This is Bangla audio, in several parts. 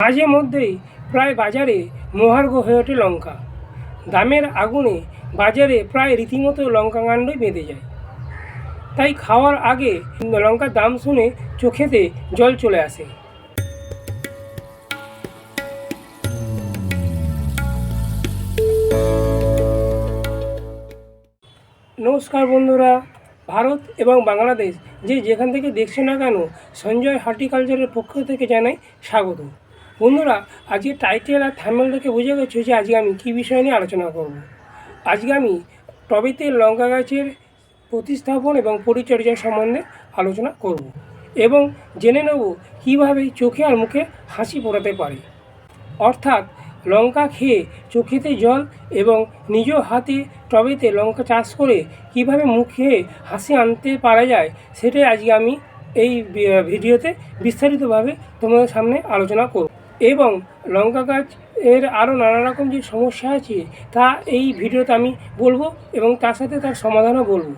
মাঝে মধ্যেই প্রায় বাজারে মহার্ঘ হয়ে ওঠে লঙ্কা। দামের আগুনে বাজারে প্রায় রীতিমতো লঙ্কা কাণ্ডই বেঁধে যায়। তাই খাওয়ার আগে লঙ্কার দাম শুনে চোখেতে জল চলে আসে। নমস্কার বন্ধুরা, ভারত এবং বাংলাদেশ যে যেখান থেকে দেখছে না কেন, সঞ্জয় হর্টিকালচারের পক্ষ থেকে জানাই স্বাগত। বন্ধুরা, আজকে টাইটেল আর থামেল দেখে বুঝে গেছো যে আজকে আমি কী বিষয় নিয়ে আলোচনা করব। আজকে আমি টবেতে লঙ্কা গাছের প্রতিস্থাপন এবং পরিচর্যা সম্বন্ধে আলোচনা করব এবং জেনে নেব কীভাবে চোখে আর মুখে হাসি ফোটাতে পারে। অর্থাৎ, লঙ্কা খেয়ে চোখেতে জল এবং নিজ হাতে টবেতে লঙ্কা চাষ করে কীভাবে মুখে হাসি আনতে পারা যায়, সেটাই আজকে আমি এই ভিডিওতে বিস্তারিতভাবে তোমাদের সামনে আলোচনা করব। এবং লঙ্কা গাছ এর আরও নানা রকম যে সমস্যা আছে, তা এই ভিডিওতে আমি বলব এবং তার সাথে তার সমাধানও বলব।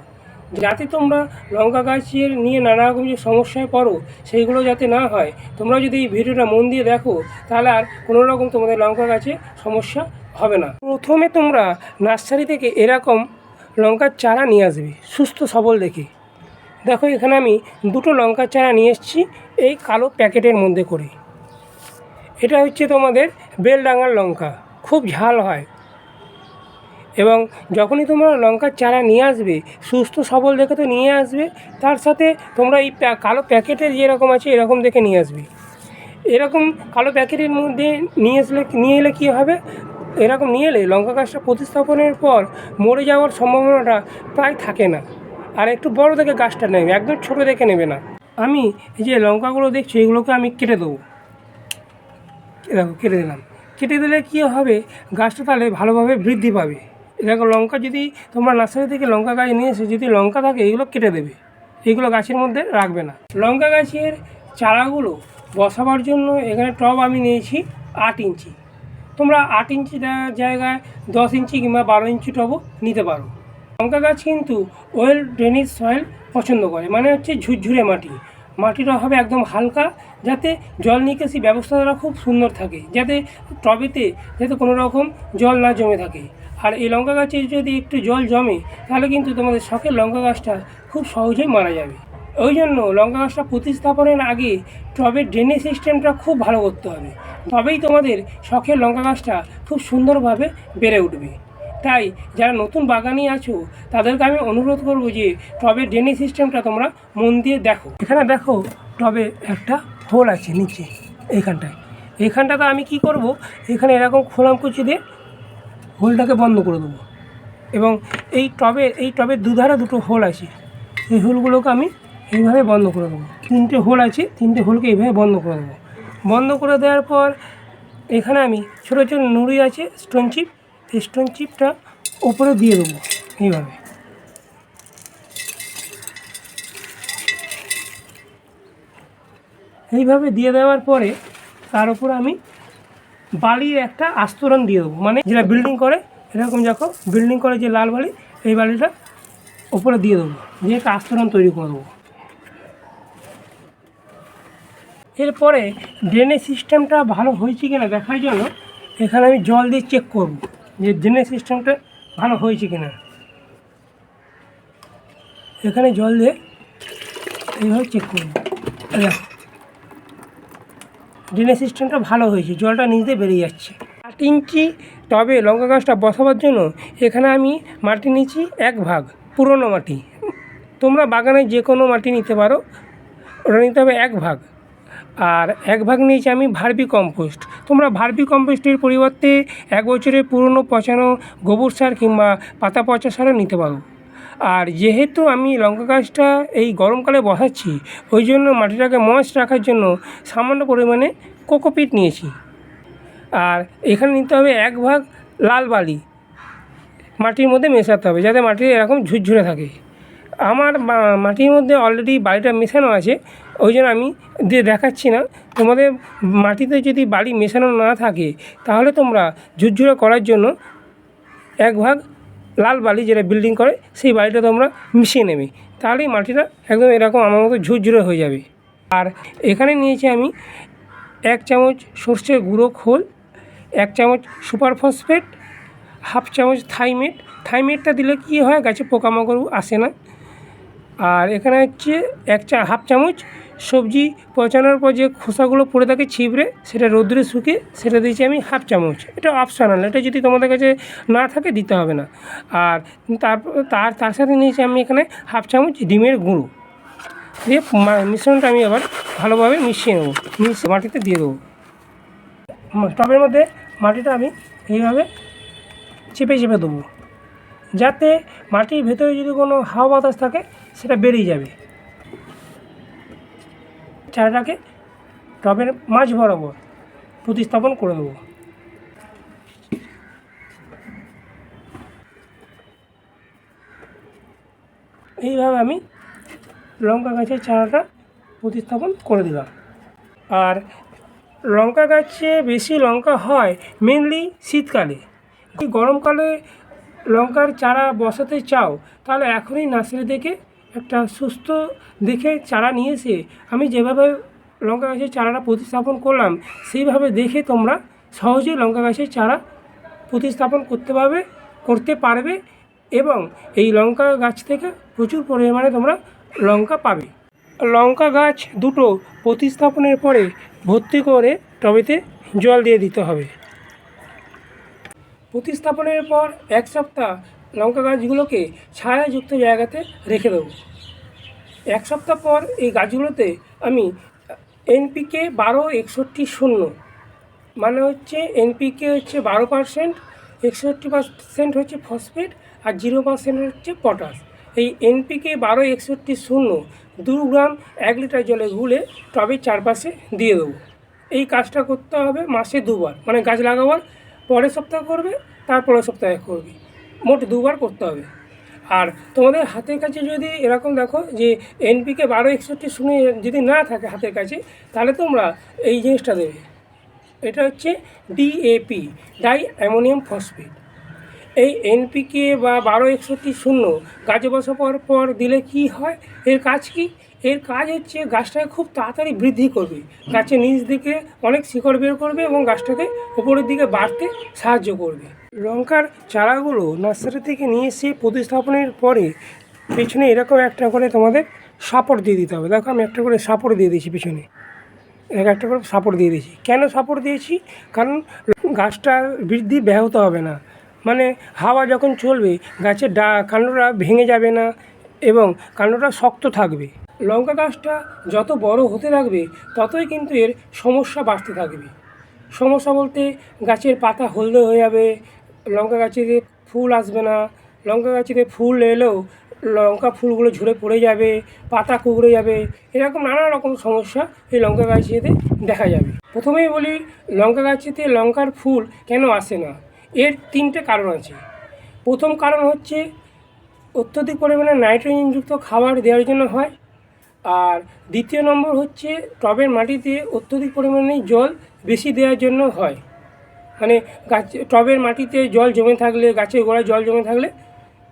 যাতে তোমরা লঙ্কা গাছের নিয়ে নানা রকম যে সমস্যায় পড়ো, সেইগুলো যাতে না হয়, তোমরা যদি এই ভিডিওটা মন দিয়ে দেখো, তাহলে আর কোনো রকম তোমাদের লঙ্কা গাছে সমস্যা হবে না। প্রথমে তোমরা নার্সারি থেকে এরকম লঙ্কার চারা নিয়ে আসবে, সুস্থ সবল দেখে। দেখো এখানে আমি দুটো লঙ্কার চারা নিয়ে এসেছি, এই কালো প্যাকেটের মধ্যে করে। এটা হচ্ছে তোমাদের বেলডাঙ্গার লঙ্কা। খুব ঝাল হয়। এবং যখনই তোমরা লঙ্কার চারা নিয়ে আসবে, সুস্থ সবল দেখে তো নিয়ে আসবে, তার সাথে তোমরা এই কালো প্যাকেটের যেরকম আছে, এরকম দেখে নিয়ে আসবে। এরকম কালো প্যাকেটের মধ্যে নিয়ে আসলে, নিয়ে এলে কী হবে? এরকম নিয়ে এলে লঙ্কা গাছটা প্রতিস্থাপনের পর মরে যাওয়ার সম্ভাবনাটা প্রায় থাকে না। আর একটু বড় দেখে গাছটা নেবে, একদম ছোট দেখে নেবে না। আমি যে লঙ্কাগুলো দেখছি, এগুলোকে আমি কেটে দেবো। এ দেখো কেটে দিলাম। কেটে দিলে কী হবে? গাছটা তাহলে ভালোভাবে বৃদ্ধি পাবে। দেখো লঙ্কা যদি তোমরা নার্সারি থেকে লঙ্কা গাছ নিয়ে এসে, যদি লঙ্কা থাকে, এগুলো কেটে দেবে। এইগুলো গাছের মধ্যে রাখবে না। লঙ্কা গাছের চারাগুলো বসাবার জন্য এখানে টব আমি নিয়েছি আট ইঞ্চি। তোমরা আট ইঞ্চি জায়গায় দশ ইঞ্চি কিংবা বারো ইঞ্চি টবও নিতে পারো। লঙ্কা গাছ কিন্তু ওয়েল ড্রেনেজ সয়েল পছন্দ করে মানে হচ্ছে ঝুরঝুরে মাটি। মাটিটা হবে একদম হালকা, যাতে জল নিকাশি ব্যবস্থাটা খুব সুন্দর থাকে, যাতে টবেতে যাতে কোনো রকম জল না জমে থাকে। আর এই লঙ্কা গাছে যদি একটু জল জমে, তাহলে কিন্তু তোমাদের শখের লঙ্কা গাছটা খুব সহজেই মারা যাবে। ওই জন্য লঙ্কা গাছটা প্রতিস্থাপনের আগে টবের ড্রেনেজ সিস্টেমটা খুব ভালো করতে হবে। তবেই তোমাদের শখের লঙ্কা গাছটা খুব সুন্দরভাবে বেড়ে উঠবে। তাই যারা নতুন বাগানি আছো, তাদেরকে আমি অনুরোধ করব যে টবের ড্রেনেজ সিস্টেমটা তোমরা মন দিয়ে দেখো। এখানে দেখো টবে একটা হোল আছে নিচে, এইখানটায়। এইখানটাতে আমি কি করব, এখানে এরকম খোলাম কুচি দিয়ে হোলটাকে বন্ধ করে দেবো। এবং এই টবে, এই টবের দুধারে দুটো হোল আছে, এই হোলগুলোকে আমি এইভাবে বন্ধ করে দেবো। তিনটে হোল আছে, তিনটে হোলকে এইভাবে বন্ধ করে দেবো। বন্ধ করে দেওয়ার পর এখানে আমি ছোটো ছোটো নুড়ি আছে স্টোন চিপ এই স্টোন চিপটা ওপরে দিয়ে দেবো, এইভাবে। এইভাবে দিয়ে দেওয়ার পরে তার উপর আমি বালির একটা আস্তরণ দিয়ে দেবো। মানে যেটা বিল্ডিং করে, এরকম দেখো বিল্ডিং করে যে লাল বালি, এই বালিটা ওপরে দিয়ে দেবো, দিয়ে একটা আস্তরণ তৈরি করে দেবো। এরপরে ড্রেনেজ সিস্টেমটা ভালো হয়েছে কিনা দেখার জন্য এখানে আমি জল দিয়ে চেক করব। যে ড্রেনেজ সিস্টেমটা ভালো হয়েছে কিনা। এখানে জল দিয়ে এইভাবে চেক করব ড্রেনেজ সিস্টেমটা ভালো হয়েছে, জলটা নিচ দিয়ে বেরিয়ে যাচ্ছে। আট ইঞ্চি টবে লঙ্কা গাছটা বসাবার জন্য এখানে আমি মাটি নিচ্ছি এক ভাগ, পুরনো মাটি। তোমরা বাগানে যে কোনো মাটি নিতে পারো, ওটা নিতে হবে এক ভাগ। আর এক ভাগ নিয়েছি আমি ভার্বি কম্পোস্ট। তোমরা ভার্বি কম্পোস্টের পরিবর্তে এক বছরের পুরনো পচানো গোবর সার কিংবা পাতা পচা সারও নিতে পারো। আর যেহেতু আমি লঙ্কা গাছটা এই গরমকালে বসাচ্ছি, ওই জন্য মাটিটাকে ময়েস্ট রাখার জন্য সামান্য পরিমাণে কোকোপিট নিয়েছি। আর এখানে নিতে হবে এক ভাগ লাল বালি। মাটির মধ্যে মেশাতে হবে যাতে মাটি এরকম ঝুরঝুরে থাকে। আমার মাটির মধ্যে অলরেডি বালিটা মেশানো আছে। ওই জন্য আমি দিয়ে দেখাচ্ছি না। তোমাদের মাটিতে যদি বালি মেশানো না থাকে, তাহলে তোমরা ঝুরঝুরে করার জন্য এক ভাগ লাল বালি যেটা বিল্ডিং করে, সেই বালিটা তোমরা মিশিয়ে নেবে। তাহলেই মাটিটা একদম এরকম আমার মতো ঝুরঝুরে হয়ে যাবে। আর এখানে নিয়েছি আমি এক চামচ সর্ষের গুঁড়ো খোল, এক চামচ সুপার ফসফেট, হাফ চামচ থাইমেট। থাইমেটটা দিলে কী হয়, গাছে পোকামাকড় আসে না। আর এখানে হচ্ছে এক চা, হাফ চামচ সবজি পচানোর পর যে খোসাগুলো পড়ে থাকে ছিবড়ে সেটা রোদ্রে শুকিয়ে সেটা দিয়েছি আমি হাফ চামচ। এটা অপশনাল এটা যদি তোমাদের কাছে না থাকে দিতে হবে না। আর তারপর তার তার সাথে নিয়েছি আমি এখানে হাফ চামচ ডিমের গুঁড়ো। দিয়ে মিশ্রণটা আমি আবার ভালোভাবে মিশিয়ে নেব। মিশিয়ে মাটিতে দিয়ে দেবো। টবের মধ্যে মাটিটা আমি এইভাবে চেপে চেপে দেবো। যাতে মাটির ভেতরে যদি কোনো হাওয়া বাতাস থাকে, সেটা বেরিয়ে যাবে। চারাটাকে টবের মাঝ বরাবর প্রতিস্থাপন করে দেবো। এইভাবে আমি লঙ্কা গাছের চারাটা প্রতিস্থাপন করে দিলাম। আর লঙ্কা গাছে বেশি লঙ্কা হয় মেনলি শীতকালে। গরমকালে লঙ্কার চারা বসাতে চাও, তাহলে এখনই নার্সারি থেকে একটা সুস্থ দেখে চারা নিয়ে এসে আমি যেভাবে লঙ্কা গাছের চারাটা প্রতিস্থাপন করলাম, সেইভাবে দেখে তোমরা সহজে লঙ্কা গাছের চারা প্রতিস্থাপন করতে পারবে করতে পারবে এবং এই লঙ্কা গাছ থেকে প্রচুর পরিমাণে তোমরা লঙ্কা পাবে। লঙ্কা গাছ দুটো প্রতিস্থাপনের পরে ভর্তি করে টবেতে জল দিয়ে দিতে হবে। প্রতিস্থাপনের পর এক সপ্তাহ লঙ্কা গাছগুলোকে ছায়াযুক্ত জায়গাতে রেখে দেবো। এক সপ্তাহ পর এই গাছগুলোতে আমি এনপিকে বারো একষট্টি শূন্য মানে হচ্ছে এনপিকে হচ্ছে বারো পার্সেন্ট একষট্টি পার্সেন্ট হচ্ছে ফসফেট আর জিরো পার্সেন্ট হচ্ছে পটাশ। এই এনপিকে বারো একষট্টি শূন্য দু গ্রাম এক লিটার জলে গুলে টবের চারপাশে দিয়ে দেবো। এই কাজটা করতে হবে মাসে দুবার মানে গাছ লাগাবার পরের সপ্তাহ করবে তারপরের সপ্তাহে করবে। মোট দুবার করতে হবে। আর তোমাদের হাতের কাছে যদি এরকম দেখো যে এনপিকে বারো একষট্টি শুনে যদি না থাকে হাতের কাছে, তাহলে তোমরা এই জিনিসটা দেবে। এটা হচ্ছে ডিএপি ডাই অ্যামোনিয়াম ফসফেট। এই এনপিকে বা বারো একষট্টি শূন্য গাছে বসাবার পর দিলে কি হয়? এর কাজ কি? এর কাজ হচ্ছে গাছটাকে খুব তাড়াতাড়ি বৃদ্ধি করবে। গাছের নিচ দিকে অনেক শিকড় বের করবে এবং গাছটাকে উপরের দিকে বাড়তে সাহায্য করবে। লঙ্কার চারাগুলো নার্সারি থেকে নিয়ে এসে প্রতিস্থাপনের পরে পেছনে এরকম একটা করে তোমাদের সাপোর্ট দিয়ে দিতে হবে। দেখো আমি একটা করে সাপোর্ট দিয়ে দিয়েছি পিছনে। এক একটা করে সাপোর্ট দিয়ে দিয়েছি। কেন সাপোর্ট দিয়েছি? কারণ গাছটার বৃদ্ধি ব্যাহত হবে না। মানে হাওয়া যখন চলবে, গাছের ডা, কাণ্ডটা ভেঙে যাবে না এবং কাণ্ডটা শক্ত থাকবে। লঙ্কা গাছটা যত বড় হতে থাকবে, ততই কিন্তু এর সমস্যা বাড়তে থাকবে। সমস্যা বলতে গাছের পাতা হলদে হয়ে যাবে, লঙ্কা গাছের ফুল আসবে না। লঙ্কা গাছের ফুল এলেও লঙ্কা ফুলগুলো ঝরে পড়ে যাবে, পাতা কুকড়ে যাবে, এরকম নানা রকম সমস্যা এই লঙ্কা গাছেতে দেখা যাবে। প্রথমেই বলি, লঙ্কা গাছেতে লঙ্কার ফুল কেন আসে না? এর তিনটে কারণ আছে। প্রথম কারণ হচ্ছে অত্যধিক পরিমাণে নাইট্রোজেনযুক্ত খাবার দেওয়ার জন্য হয় আর দ্বিতীয় নম্বর হচ্ছে টবের মাটিতে অত্যধিক পরিমাণে জল বেশি দেওয়ার জন্য হয়। মানে গাছ, টবের মাটিতে জল জমে থাকলে, গাছের গোড়ায় জল জমে থাকলে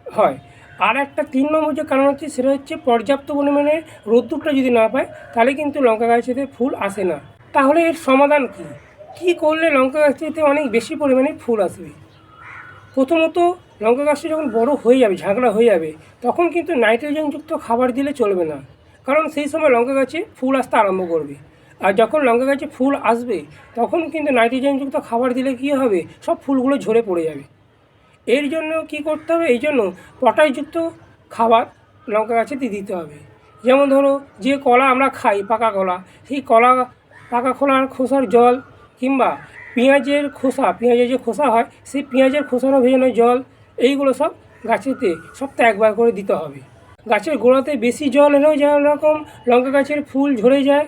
হয়। আর একটা তিন নম্বর যে কারণ হচ্ছে, সেটা হচ্ছে পর্যাপ্ত পরিমাণে রোদ্দুরটা যদি না পায়, তাহলে কিন্তু লঙ্কা গাছেতে ফুল আসে না। তাহলে এর সমাধান কী? কী করলে লঙ্কা গাছেতে অনেক বেশি পরিমাণে ফুল আসবে? প্রথমত, লঙ্কা গাছটা যখন বড় হয়ে যাবে, ঝাঁকড়া হয়ে যাবে, তখন কিন্তু নাইট্রোজেনযুক্ত খাবার দিলে চলবে না। কারণ সেই সময় লঙ্কা গাছে ফুল আসতে আরম্ভ করবে। আর যখন লঙ্কা গাছে ফুল আসবে, তখন কিন্তু নাইট্রোজেনযুক্ত খাবার দিলে কী হবে? সব ফুলগুলো ঝরে পড়ে যাবে। এর জন্য কি করতে হবে? এই জন্য পটাশযুক্ত খাবার লঙ্কা গাছে দিতে হবে। যেমন ধরো, যে কলা আমরা খাই, পাকা কলা, সেই কলা, পাকা কলার খোসার জল কিংবা পেঁয়াজের খোসা, পেঁয়াজের যে খোসা হয়, সেই পেঁয়াজের খোসানো ভেজানো জল, এইগুলো সব গাছেতে সপ্তাহে একবার করে দিতে হবে। গাছের গোড়াতে বেশি জল এলেও যেমন রকম লঙ্কা গাছের ফুল ঝরে যায়।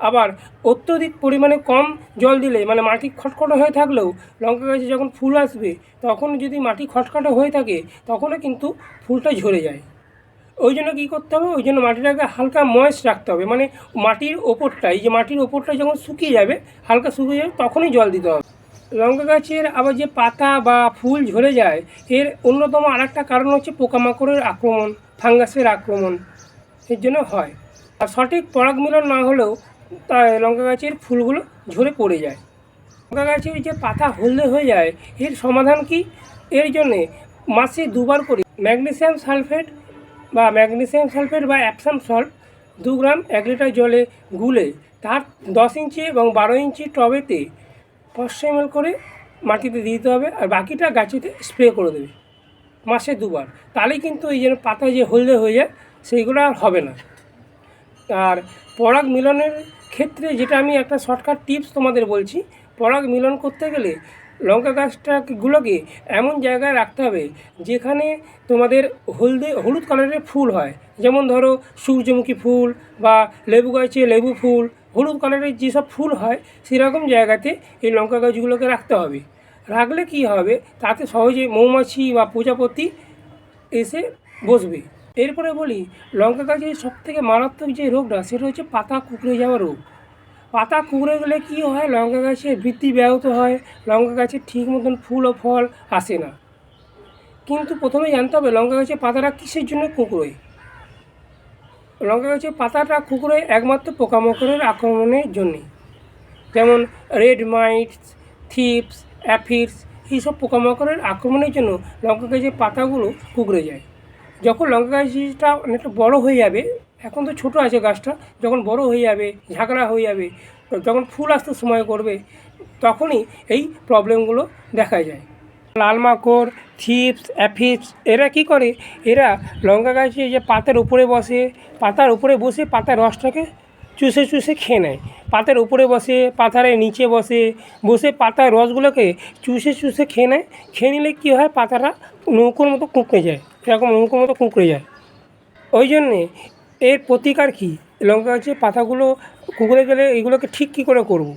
আবার অত্যধিক পরিমাণে কম জল দিলে মানে মাটি খটখটে হয়ে থাকলেও লঙ্কা গাছে যখন ফুল আসবে, তখন যদি মাটি খটখটে হয়ে থাকে, তখনও কিন্তু ফুলটা ঝরে যায়। ওই জন্য কী করতে হবে? ওই জন্য মাটিটাকে হালকা ময়েস্ট রাখতে হবে। মানে মাটির ওপরটা এই যে মাটির ওপরটা যখন শুকিয়ে যাবে, হালকা শুকিয়ে যাবে, তখনই জল দিতে হবে। লঙ্কা গাছের আবার যে পাতা বা ফুল ঝরে যায়, এর অন্যতম আরেকটা কারণ হচ্ছে পোকামাকড়ের আক্রমণ। ফাঙ্গাসের আক্রমণ এর জন্য হয়। আর সঠিক পরাগ মিলন না হলেও তা লঙ্কা গাছের ফুলগুলো ঝরে পড়ে যায়। লঙ্কা গাছের যে পাতা হলদে হয়ে যায়, এর সমাধান কি? এর জন্যে মাসে দুবার করে ম্যাগনেসিয়াম সালফেট বা ম্যাগনেসিয়াম সালফেট বা অ্যাপসাম সল্ট দু গ্রাম এক লিটার জলে গুলে তার দশ ইঞ্চি এবং বারো ইঞ্চি টবেতে পাঁচশো করে মাটিতে দিতে হবে। আর বাকিটা গাছেতে স্প্রে করে দেবে। মাসে দুবার। তাহলেই কিন্তু এই যে পাতা যে হলদে হয়ে যায়, সেইগুলো আর হবে না। আর পরাগ মিলনের ক্ষেত্রে যেটা আমি একটা শর্টকাট টিপস তোমাদের বলছি, পরাগ মিলন করতে গেলে লঙ্কা গাছটাগুলোকে এমন জায়গায় রাখতে হবে, যেখানে তোমাদের হলদে, হলুদ কালারের ফুল হয়। যেমন ধরো সূর্যমুখী ফুল বা লেবু গাছে লেবু ফুল, হলুদ কালারের যেসব ফুল হয়, সেরকম জায়গাতে এই লঙ্কা গাছগুলোকে রাখতে হবে। রাখলে কি হবে? তাতে সহজে মৌমাছি বা প্রজাপতি এসে বসবে। এরপরে বলি লঙ্কা গাছের সব থেকে মারাত্মক যে রোগটা, সেটা হচ্ছে পাতা কুকড়ে যাওয়া রোগ। পাতা কুকড়ে গেলে কী হয়? লঙ্কা গাছের বৃদ্ধি ব্যাহত হয়, লঙ্কা গাছের ঠিক মতন ফুল ও ফল আসে না। কিন্তু প্রথমে জানতে হবে, লঙ্কা গাছের পাতাটা কিসের জন্য কুকড়োয়? লঙ্কা গাছের পাতাটা কুকড়োয় একমাত্র পোকামাকড়ের আক্রমণের জন্যে। যেমন রেড মাইটস থিপস অ্যাফিডস, এইসব পোকামাকড়ের আক্রমণের জন্য লঙ্কা গাছের পাতাগুলো কুকড়ে যায়। যখন লঙ্কা গাছটা অনেকটা বড় হয়ে যাবে, এখন তো ছোট আছে গাছটা, যখন বড় হয়ে যাবে, ঝাঁকড়া হয়ে যাবে, যখন ফুল আসতে সময় করবে, তখনই এই প্রবলেমগুলো দেখা যায়। লাল মাকড়, থিপস, অ্যাফিডস, এরা কি করে? এরা লঙ্কা গাছে যে পাতার উপরে বসে, পাতার উপরে বসে পাতার রসটাকে চুষে চুষে খেয়ে নেয়। পাতার উপরে বসে, পাতার নিচে বসে বসে পাতার রসগুলোকে চুষে চুষে খেয়ে নেয়। খেয়ে নিলে কী হয়? পাতাটা নৌকোর মতো কুঁকড়ে যায়, এরকম নৌকোর মতো কুঁকড়ে যায়। ওই জন্যে এর প্রতিকার কী? লঙ্কা গাছের পাতাগুলো কুঁকড়ে গেলে এগুলোকে ঠিক কী করে করব।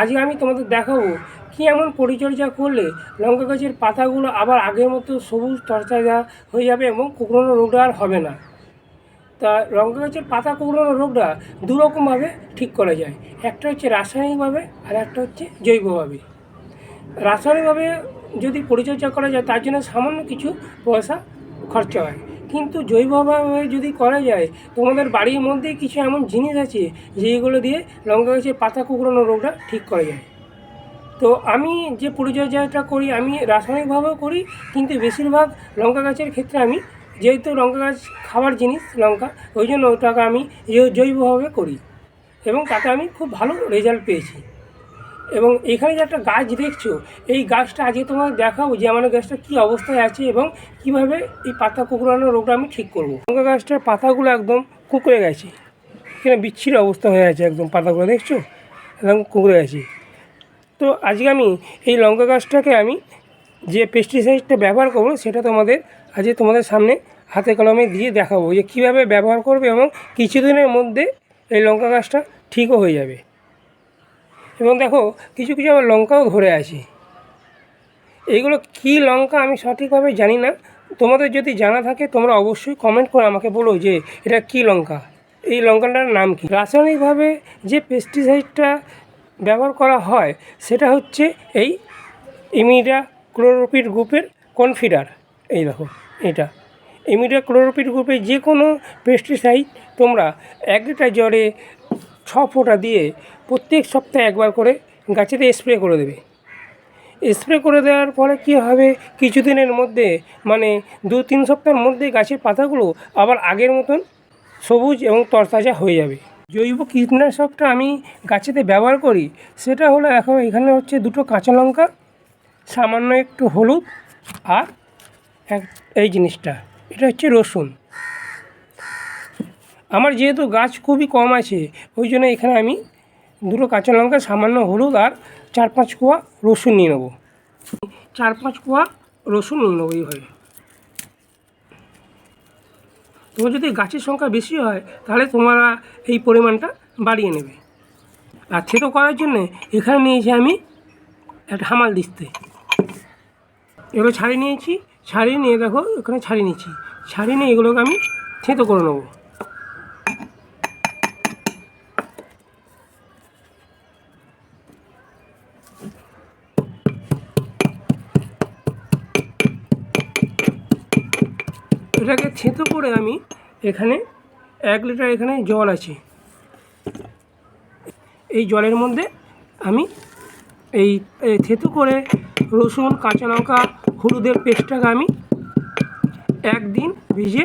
আজকে আমি তোমাদের দেখাবো কী এমন পরিচর্যা করলে লঙ্কা গাছের পাতাগুলো আবার আগের মতো সবুজ তরতাজা হয়ে যাবে এবং কুকড়ানো রোগটা আর হবে না। তা লঙ্কা গাছের পাতা কুকড়ানো রোগটা দুরকমভাবে ঠিক করা যায়। একটা হচ্ছে রাসায়নিকভাবে আর একটা হচ্ছে জৈবভাবে। রাসায়নিকভাবে যদি পরিচর্যা করা যায়, তার জন্য সামান্য কিছু পয়সা খরচা হয়। কিন্তু জৈবভাবে যদি করা যায়, তোমাদের বাড়ির মধ্যেই কিছু এমন জিনিস আছে, যেগুলো দিয়ে লঙ্কা গাছের পাতা কুকড়ানো রোগটা ঠিক করা যায়। তো আমি যে পরিচর্যাটা করি, আমি রাসায়নিকভাবেও করি, কিন্তু বেশিরভাগ লঙ্কা গাছের ক্ষেত্রে আমি যেহেতু লঙ্কা গাছ খাবার জিনিস, লঙ্কা, ওই জন্য ওটাকে আমি জৈবভাবে করি। এবং তাতে আমি খুব ভালো রেজাল্ট পেয়েছি। এবং এখানে যে একটা গাছ দেখছ, এই গাছটা আজকে তোমার দেখাবো যে আমার গাছটা কী অবস্থায় আছে এবং কীভাবে এই পাতা কুকড়ানো রোগটা আমি ঠিক করব। লঙ্কা গাছটার পাতাগুলো একদম কুকড়ে গেছে। এখানে বিচ্ছিরি অবস্থা হয়ে আছে একদম পাতাগুলো, দেখছ? একদম কুকড়ে গেছে। তো আজকে আমি এই লঙ্কা গাছটাকে আমি যে পেস্টিসাইডটা ব্যবহার করব, সেটা তোমাদের আজকে তোমাদের সামনে হাতে কলমে দিয়ে দেখাবো যে কীভাবে ব্যবহার করবে এবং কিছুদিনের মধ্যে এই লঙ্কা গাছটা ঠিকও হয়ে যাবে। এবং দেখো, কিছু কিছু আমার লঙ্কাও ধরে আছে। এইগুলো কী লঙ্কা আমি সঠিকভাবে জানি না। তোমাদের যদি জানা থাকে, তোমরা অবশ্যই কমেন্ট করে আমাকে বলো যে এটা কী লঙ্কা? এই লঙ্কাটার নাম কি? রাসায়নিকভাবে যে পেস্টিসাইডটা ব্যবহার করা হয়, সেটা হচ্ছে এই ইমিডা ক্লোরোপিড গ্রুপের কনফিডার। এই দেখো, এটা। ইমিডা ক্লোরোপিড গ্রুপের যে কোনো পেস্টিসাইড তোমরা এক লিটার জ্বরে ছ ফোঁটা দিয়ে প্রত্যেক সপ্তাহে একবার করে গাছেতে স্প্রে করে দেবে। স্প্রে করে দেওয়ার পরে কী হবে? কিছুদিনের মধ্যে মানে দু তিন সপ্তাহের মধ্যে গাছের পাতাগুলো আবার আগের মতন সবুজ এবং তরতাজা হয়ে যাবে। জৈব কীটনাশকটা আমি গাছেতে ব্যবহার করি, সেটা হলো এখন এখানে হচ্ছে দুটো কাঁচা লঙ্কা সামান্য একটু হলুদ আর এই জিনিসটা, এটা হচ্ছে রসুন। আমার যেহেতু গাছ খুবই কম আছে, ওই জন্য এখানে আমি দুটো কাঁচা লঙ্কা, সামান্য হলুদ আর চার পাঁচ কোয়া রসুন নিয়ে নেব। চার পাঁচ কোয়া রসুন নিয়ে নেব এইভাবে। তোমার যদি গাছের সংখ্যা বেশি হয়, তাহলে তোমরা এই পরিমাণটা বাড়িয়ে নেবে। আর থেতো করার জন্যে এখানে নিয়েছি আমি একটা হামাল দিস্তে এগুলো ছাড়িয়ে নিয়েছি, ছাড়িয়ে নিয়ে দেখো, এখানে ছাড়িয়ে নিয়েছি। ছাড়িয়ে নিয়ে এগুলোকে আমি থেতো করে নেব। এটাকে থেতো করে আমি এখানে এক লিটার এখানে জল আছে। এই জলের মধ্যে আমি এই থেতু করে রসুন, কাঁচা লঙ্কা হলুদের পেস্টটাকে আমি একদিন ভিজে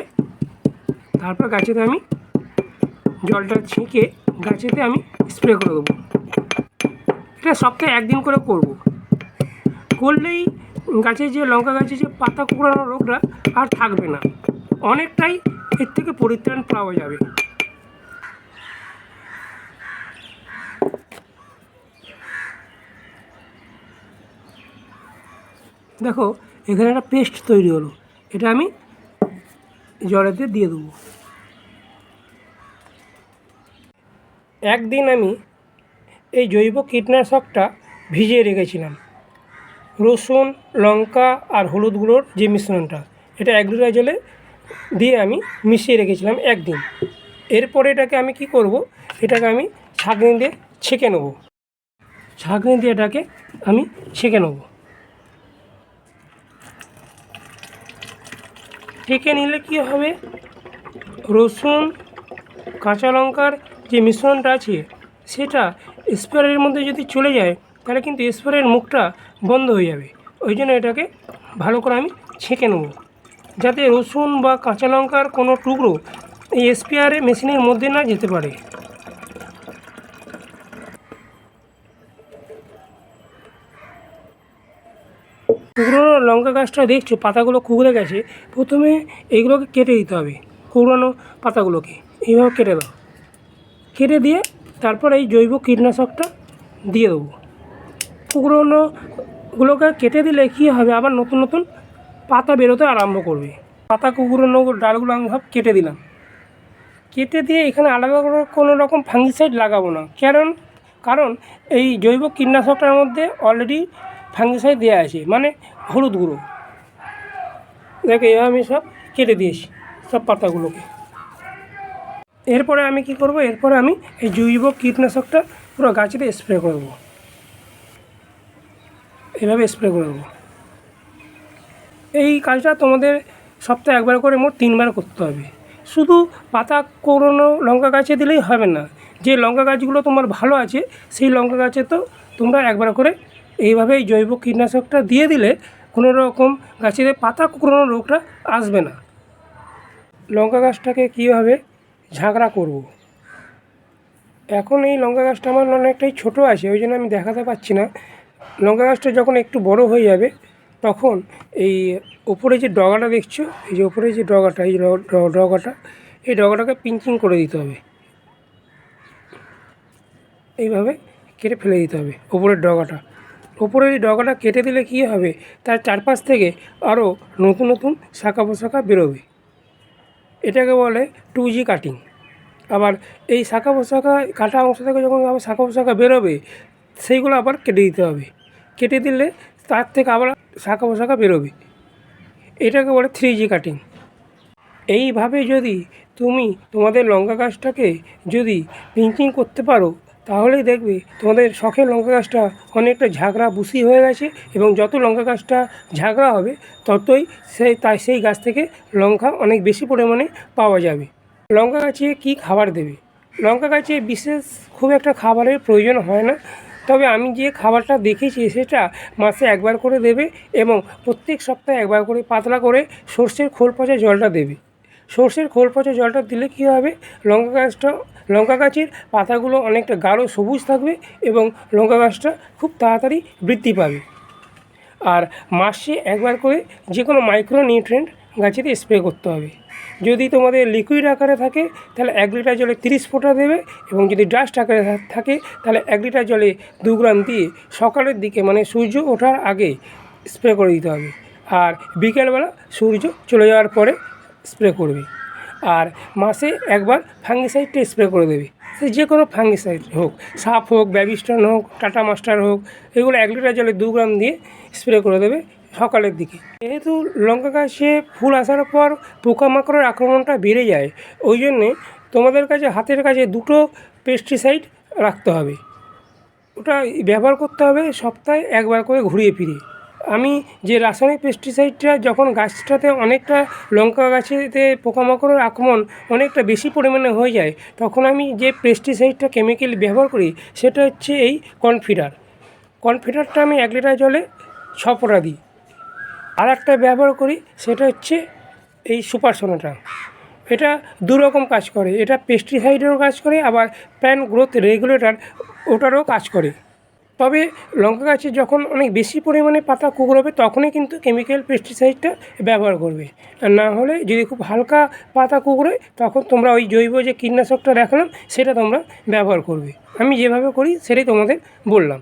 তারপর গাছেতে আমি জলটা ছেঁকে গাছেতে আমি স্প্রে করে দেবো। এটা সপ্তাহে একদিন করে করব। করলেই গাছে যে লঙ্কা গাছে যে পাতা কুকড়ানো রোগটা আর থাকবে না। অনেকটাই এর থেকে পরিত্রাণ পাওয়া যাবে। দেখো এখানে একটা পেস্ট তৈরি হলো। এটা আমি জলেতে দিয়ে দেবো। একদিন আমি এই জৈব কীটনাশকটা ভিজিয়ে রেখেছিলাম। রসুন, লঙ্কা আর হলুদ গুঁড়োর যে মিশ্রণটা, এটা এক জলে দিয়ে আমি মিশিয়ে রেখেছিলাম একদিন। এরপরে এটাকে আমি কি করব, এটাকে আমি ছাঁকনি দিয়ে ছেঁকে নেব। ছাঁকনি দিয়ে এটাকে আমি ছেঁকে নেব। ছেঁকে নিলে কি হবে? রসুন, কাঁচা লঙ্কার যে মিশ্রণটা আছে, সেটা স্প্রের মধ্যে যদি চলে যায়, তাহলে কিন্তু স্প্রের মুখটা বন্ধ হয়ে যাবে। ওই জন্য এটাকে ভালো করে আমি ছেঁকে নেব। যাতে রসুন বা কাঁচা লঙ্কার কোনো টুকরো এই স্প্রেয়ারে মেশিনের মধ্যে না যেতে পারে কুকড়ানো লঙ্কা গাছটা দেখছ? পাতাগুলো কুকড়ে গেছে। প্রথমে এইগুলোকে কেটে দিতে হবে, কুকড়ানো পাতাগুলোকে। এইভাবে কেটে দাও। কেটে দিয়ে তারপর এই জৈব কীটনাশকটা দিয়ে দেবো। কুকড়োনোগুলোকে কেটে দিলে কী হবে? আবার নতুন নতুন পাতা বেরোতে আরম্ভ করবে। পাতা, কুকড়োনো ডালগুলো আমি সব কেটে দিলাম। কেটে দিয়ে এখানে আলাদা করে কোনো রকম ফাঙ্গিসাইড লাগাবো না। কারণ কারণ এই জৈব কীটনাশকটার মধ্যে অলরেডি ফাঙ্গিসাইড দেওয়া আছে মানে হলুদ গুঁড়ো। দেখো, এভাবে আমি সব কেটে দিয়েছি, সব পাতাগুলোকে। এরপরে আমি কি করব? এরপরে আমি এই জৈব কীটনাশকটা পুরো গাছেতে স্প্রে করে দেবো এভাবে স্প্রে করে দেবো এই কাজটা তোমাদের সপ্তাহে একবার করে মোট তিনবার করতে হবে। শুধু পাতা কোরনো লঙ্কা গাছে দিলেই হবে না, যে লঙ্কা গাছগুলো তোমার ভালো আছে, সেই লঙ্কা গাছে তো তোমরা একবার করে এইভাবে এই জৈব কীটনাশকটা দিয়ে দিলে কোনো রকম গাছের পাতা কুকড়ানো রোগটা আসবে না। লঙ্কা গাছটাকে কীভাবে ঝাঁকড়া করব। এখন এই লঙ্কা গাছটা আমার অনেকটাই ছোটো আছে, ওই জন্য আমি দেখাতে পাচ্ছি না। লঙ্কা গাছটা যখন একটু বড় হয়ে যাবে, তখন এই ওপরে যে ডগাটা দেখছ, এই যে ওপরে যে ডগাটা, এই ডগাটা, এই ডগাটাকে পিঞ্চিং করে দিতে হবে। এইভাবে কেটে ফেলে দিতে হবে ওপরের ডগাটা। ওপরের এই ডগাটা কেটে দিলে কী হবে? তার চারপাশ থেকে আরও নতুন নতুন শাখা পোশাখা বেরোবে। এটাকে বলে টু জি কাটিং আবার এই শাখা পোশাখা কাটা অংশ থেকে যখন আবার শাখা পোশাখা বেরোবে, সেইগুলো আবার কেটে দিতে হবে। কেটে দিলে তার থেকে আবার শাখা পোশাখা বেরোবে। এটাকে বলে থ্রি জি কাটিং এইভাবে যদি তুমি তোমাদের লঙ্কা গাছটাকে যদি পিঞ্চিং করতে পারো তাহলেই দেখবে তোমাদের শখের লঙ্কা গাছটা অনেকটা ঝাঁকড়া বুসি হয়ে গেছে এবং যত লঙ্কা গাছটা ঝাঁকড়া হবে, ততই সেই তাই সেই গাছ থেকে লঙ্কা অনেক বেশি পরিমাণে পাওয়া যাবে। লঙ্কা গাছে কী খাবার দেবে? লঙ্কা গাছে বিশেষ খুব একটা খাবারের প্রয়োজন হয় না। তবে আমি যে খাবারটা দেখেছি সেটা মাসে একবার করে দেবে এবং প্রত্যেক সপ্তাহে একবার করে পাতলা করে সর্ষের খোল পচা জলটা দেবে। সর্ষের খোল পচা জলটা দিলে কী হবে? লঙ্কা গাছটা লঙ্কা গাছের পাতাগুলো অনেকটা গাঢ় সবুজ থাকবে এবং লঙ্কা গাছটা খুব তাড়াতাড়ি বৃদ্ধি পাবে। আর মাসে একবার করে যে কোনো মাইক্রো নিউট্রেন্ট গাছেতে স্প্রে করতে হবে। যদি তোমাদের লিকুইড আকারে থাকে, তাহলে এক লিটার জলে তিরিশ ফোঁটা দেবে এবং যদি ডাস্ট আকারে থাকে, তাহলে এক লিটার জলে দু গ্রাম দিয়ে সকালের দিকে মানে সূর্য ওঠার আগে স্প্রে করে দিতে হবে। আর বিকেলবেলা সূর্য চলে যাওয়ার পরে স্প্রে করবে। আর মাসে একবার ফাঙ্গিসাইডটা স্প্রে করে দেবে। সে যে কোনো ফাঙ্গিসাইড হোক, সাপ হোক ব্যাবিস্টন হোক, টাটা মাস্টার হোক, এগুলো এক লিটার জলে দু গ্রাম দিয়ে স্প্রে করে দেবে সকালের দিকে। যেহেতু লঙ্কা গাছে ফুল আসার পর পোকামাকড়ের আক্রমণটা বেড়ে যায়, ওই জন্যে তোমাদের কাছে, হাতের কাছে দুটো পেস্টিসাইড রাখতে হবে। ওটা ব্যবহার করতে হবে সপ্তাহে একবার করে ঘুরিয়ে ফিরিয়ে। আমি যে রাসায়নিক পেস্টিসাইডটা যখন গাছটাতে অনেকটা লঙ্কা গাছেতে পোকামাকড়ের আক্রমণ অনেকটা বেশি পরিমাণে হয়ে যায়, তখন আমি যে পেস্টিসাইডটা কেমিক্যাল ব্যবহার করি, সেটা হচ্ছে এই কনফিডার কনফিডারটা আমি এক লিটার জলে ছ ফোঁটা দিই। আর একটা ব্যবহার করি, সেটা হচ্ছে এই সুপার সোনাটা এটা দু রকম কাজ করে, এটা পেস্টিসাইডেরও কাজ করে, আবার প্ল্যান্ট গ্রোথ রেগুলেটর ওটারও কাজ করে। তবে লঙ্কা গাছে যখন অনেক বেশি পরিমাণে পাতা কুকড়বে তখনই কিন্তু কেমিক্যাল পেস্টিসাইডটা ব্যবহার করবে। আর না হলে যদি খুব হালকা পাতা কুকড়ে তখন তোমরা ওই জৈব যে কীটনাশকটা দেখালাম, সেটা তোমরা ব্যবহার করবে। আমি যেভাবে করি, সেটাই তোমাদের বললাম।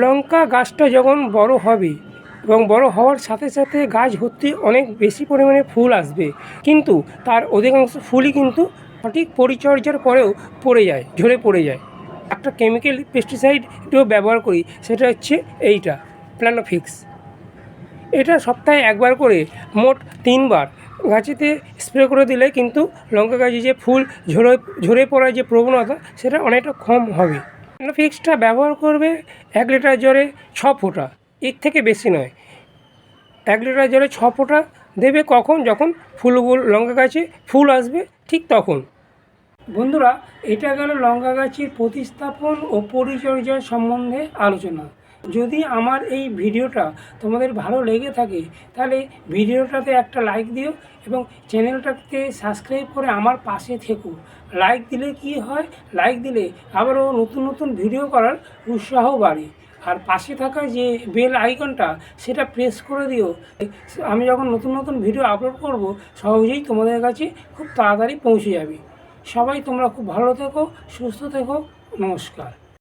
লঙ্কা গাছটা যখন বড় হবে এবং বড় হওয়ার সাথে সাথে গাছ ভর্তি অনেক বেশি পরিমাণে ফুল আসবে, কিন্তু তার অধিকাংশ ফুলই কিন্তু সঠিক পরিচর্যার পরেও পড়ে যায়, ঝরে পড়ে যায়। একটা কেমিক্যাল পেস্টিসাইড পেস্টিসাইডও ব্যবহার করি, সেটা হচ্ছে এইটা প্ল্যানোফিক্স এটা সপ্তাহে একবার করে, মোট তিনবার। গাছেতে স্প্রে করে দিলে কিন্তু লঙ্কা গাছে যে ফুল ঝরে ঝরে পড়ার যে প্রবণতা, সেটা অনেকটা কম হবে। ফিক্সটা ব্যবহার করবে এক লিটার জলে ছ ফোঁটা, এর থেকে বেশি নয়। এক লিটার জলে ছ ফোঁটা দেবে কখন? যখন ফুলগুলো, লঙ্কা গাছে ফুল আসবে, ঠিক তখন। বন্ধুরা, এটা গেল লঙ্কা গাছের প্রতিস্থাপন ও পরিচর্যা সম্বন্ধে আলোচনা। যদি আমার এই ভিডিওটা তোমাদের ভালো লেগে থাকে, তাহলে ভিডিওটাতে একটা লাইক দিও এবং চ্যানেলটাকে সাবস্ক্রাইব করে আমার পাশে থেকো। লাইক দিলে কি হয়? লাইক দিলে আবারও নতুন নতুন ভিডিও করার উৎসাহ বাড়ে। আর পাশে থাকা যে বেল আইকনটা, সেটা প্রেস করে দিও। আমি যখন নতুন নতুন ভিডিও আপলোড করব, সহজেই তোমাদের কাছে খুব তাড়াতাড়ি পৌঁছে যাবে। সবাই তোমরা খুব ভালো থেকো সুস্থ থেকো নমস্কার।